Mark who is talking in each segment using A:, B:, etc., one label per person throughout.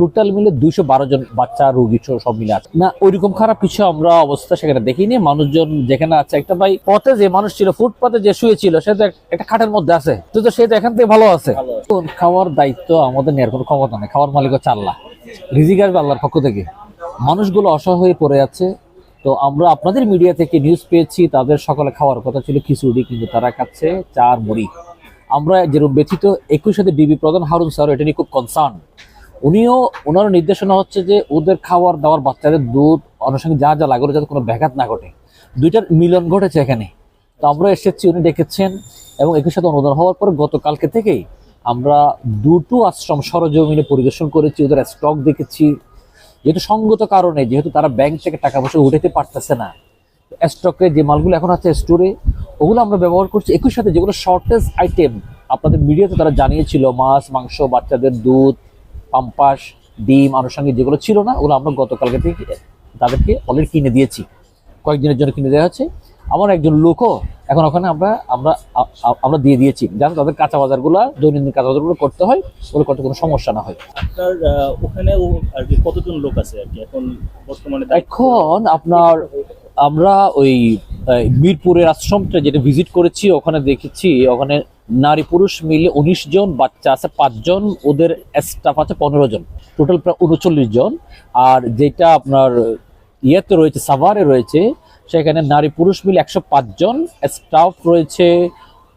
A: Total মিলে দুইশো বারো জন বাচ্চা রোগী সব মিলে আছে। না ওইরকম খারাপ কিছু আমরা অবস্থা সেখানে দেখিনি। মানুষজন যেখানে আছে একটা ভাই পথে যে মানুষ ছিল ফুটপাতে যে শুয়ে ছিল সে তো একটা খাটের মধ্যে আছে। তো তো সে তো এখান থেকে ভালো আছে। খাওয়ার দায়িত্ব আমাদের নেওয়ার কোনো ক্ষমতা নেই। খাওয়ার মালিক হচ্ছে আল্লাহ। রিজিক আসবে আল্লাহর পক্ষ থেকে। মানুষগুলো অসহায় হয়ে পড়ে আছে। তো আমরা আপনাদের মিডিয়া থেকে নিউজ পেয়েছি তাদের সকালে খাওয়ার কথা ছিল খিচুড়ি কিন্তু তারা খাচ্ছে চার মুড়ি। আমরা যেরকম ব্যথিত একই সাথে ডিবি প্রধান হারুন স্যার এটা নিয়ে খুব কনসার্ন উনিও ওনার নির্দেশনা হচ্ছে যে ওদের খাওয়ার, দাওয়ার, বাচ্চাদের দুধ, আনুষঙ্গিক যা যা লাগল যাতে কোনো ব্যাঘাত না ঘটে। দুইটার মিলন ঘটেছে এখানে। তো আমরা এসেছি, উনি ডেকেছেন এবং একই সাথে অনুদান হওয়ার পর গতকালকে থেকেই আমরা দুটো আশ্রম সরজমিনে পরিদর্শন করেছি, ওদের স্টক দেখেছি। যেহেতু সঙ্গত কারণে, যেহেতু তারা ব্যাংক থেকে টাকা পয়সা উঠাতে পারতেছে না স্টকে যে মালগুলো এখন আছে স্টোরে ওগুলো আমরা ব্যবহার করছি। একই সাথে যেগুলো শর্টেজ আইটেম আপনাদের মিডিয়াতে তারা জানিয়েছিল, মাছ, মাংস, বাচ্চাদের দুধ পাম্পাস ডিম আনুষঙ্গিক যেগুলো ছিল না ওগুলো আমরা গতকালকে থেকে তাদেরকে অলরেডি কিনে দিয়েছি। কয়েকদিনের জন্য কিনে দেওয়া হচ্ছে। আমার একজন লোকও এখন ওখানে আমরা আমরা আমরা দিয়ে দিয়েছি। যাতে তাদের কাঁচা বাজারগুলো দৈনন্দিন কাঁচা বাজারগুলো করতে হয় ওগুলো করতে কোনো সমস্যা না হয়।
B: আপনার ওখানে আর কি কতজন লোক আছে আর কি? এখন বর্তমানে
A: এখন আপনার আমরা ওই মিরপুরের আশ্রমটা যেটা ভিজিট করেছি ওখানে দেখেছি ওখানে নারী পুরুষ মিলে উনিশ জন, বাচ্চা আছে পাঁচজন ওদের স্টাফ আছে পনেরো জন। টোটাল প্রায় উনচল্লিশ জন। আর যেটা আপনার ইয়েতে রয়েছে, সাভারে রয়েছে, সেখানে নারী পুরুষ মিলে একশো জন স্টাফ রয়েছে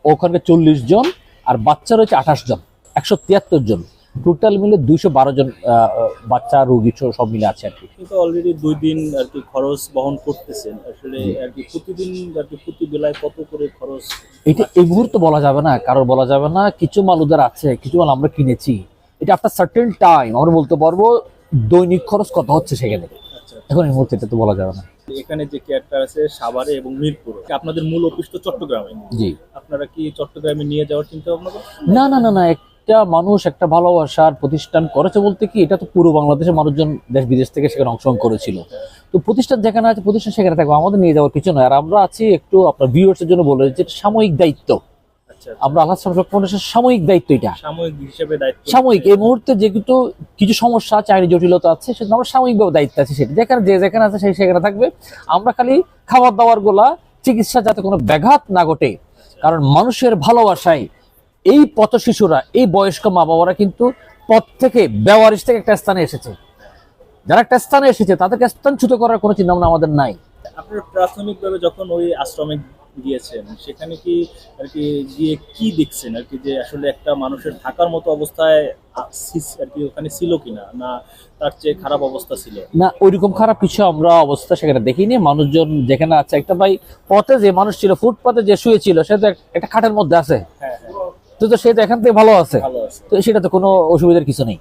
A: ওখানে চল্লিশ জন, আর বাচ্চা রয়েছে আঠাশ জন, একশো তিয়াত্তর জন। টোটাল মিলে দুইশো বারো জন বাচ্চা রোগী সব মিলে আছে আর কি।
B: কিন্তু অলরেডি দুই দিন আর কি খরচ বহন করতেছেন। আসলে আর কি প্রতিদিন আর কি প্রতি বেলায় কত করে খরচ
A: এটা এই মুহূর্তে বলা যাবে না কারোর বলা যাবে না। কিছু মাল ওদের আছে কিছু মাল আমরা কিনেছি। এটা আফটার সার্টেন টাইম আমরা বলতে পারব দৈনিক খরচ কত হচ্ছে সেখানে।
B: আচ্ছা
A: এখন এই মুহূর্তে এটা তো বলা যাবে না।
B: এখানে যে কেয়ারটার আছে সাভারে এবং মিরপুরে আপনাদের মূল অফিস তো চট্টগ্রামে।
A: জি।
B: আপনারা কি চট্টগ্রামে নিয়ে যাওয়ার চিন্তা ভাবনা
A: না না না না একটা মানুষ একটা ভালোবাসার প্রতিষ্ঠান করেছে বলতে কি এটা তো পুরো বাংলাদেশের মানুষজন দেশ বিদেশ থেকে সেখানে অংশগ্রহণ করেছিল। তো প্রতিষ্ঠান যেখানে আছে প্রতিষ্ঠান সেখানে থাকবে আমাদের নিয়ে যাওয়ার কিছু নয়। আর আমরা আছি একটু আপনার ভিউয়ার্স এর জন্য বলে যে সাময়িক দায়িত্ব।
B: আচ্ছা
A: আমরা আল্লাহ ফাউন্ডেশন সাময়িক দায়িত্ব এটা।
B: সাময়িক হিসেবে দায়িত্ব।
A: সাময়িক এই মুহূর্তে যেহেতু কিছু সমস্যা আছে আইনি জটিলতা আছে সেটা আমরা সাময়িকভাবে দায়িত্ব আছে সেটা। যেখানে যে যেখানে আছে সেই সেখানে থাকবে। আমরা খালি খাবার দাবারগুলা চিকিৎসা যাতে কোনো ব্যাঘাত না ঘটে কারণ মানুষের ভালোবাসায় এই পথ শিশুরা এই বয়স্ক মা বাবারা কিন্তু পথ থেকে বেওয়ারিশ থেকে একটা স্থানে এসেছে। যারা একটা স্থানে এসেছে তাদেরকে স্থানচ্যুত করার কোনো চিন্তা ভাবনা আমাদের নাই।
B: আপনারা প্রাথমিকভাবে যখন ওই আশ্রমে গিয়েছেন সেখানে কি আর কি গিয়ে কি দেখছেন? আর কি যে আসলে একটা মানুষের থাকার মতো অবস্থায় আর কি ওখানে ছিল কিনা? না তার চেয়ে খারাপ অবস্থা ছিল?
A: না ওইরকম খারাপ কিছু আমরা অবস্থা সেখানে দেখিনি। মানুষজন যেখানে আছে একটা ভাই পথে যে মানুষ ছিল ফুটপাতে যে শুয়ে ছিল সে তো একটা খাটের মধ্যে আছে।
B: হ্যাঁ হ্যাঁ।
A: তো তো সে তো এখান থেকে ভালো আছে।
B: ভালো আছে।
A: তো সেটা তো কোনো অসুবিধার কিছু নেই।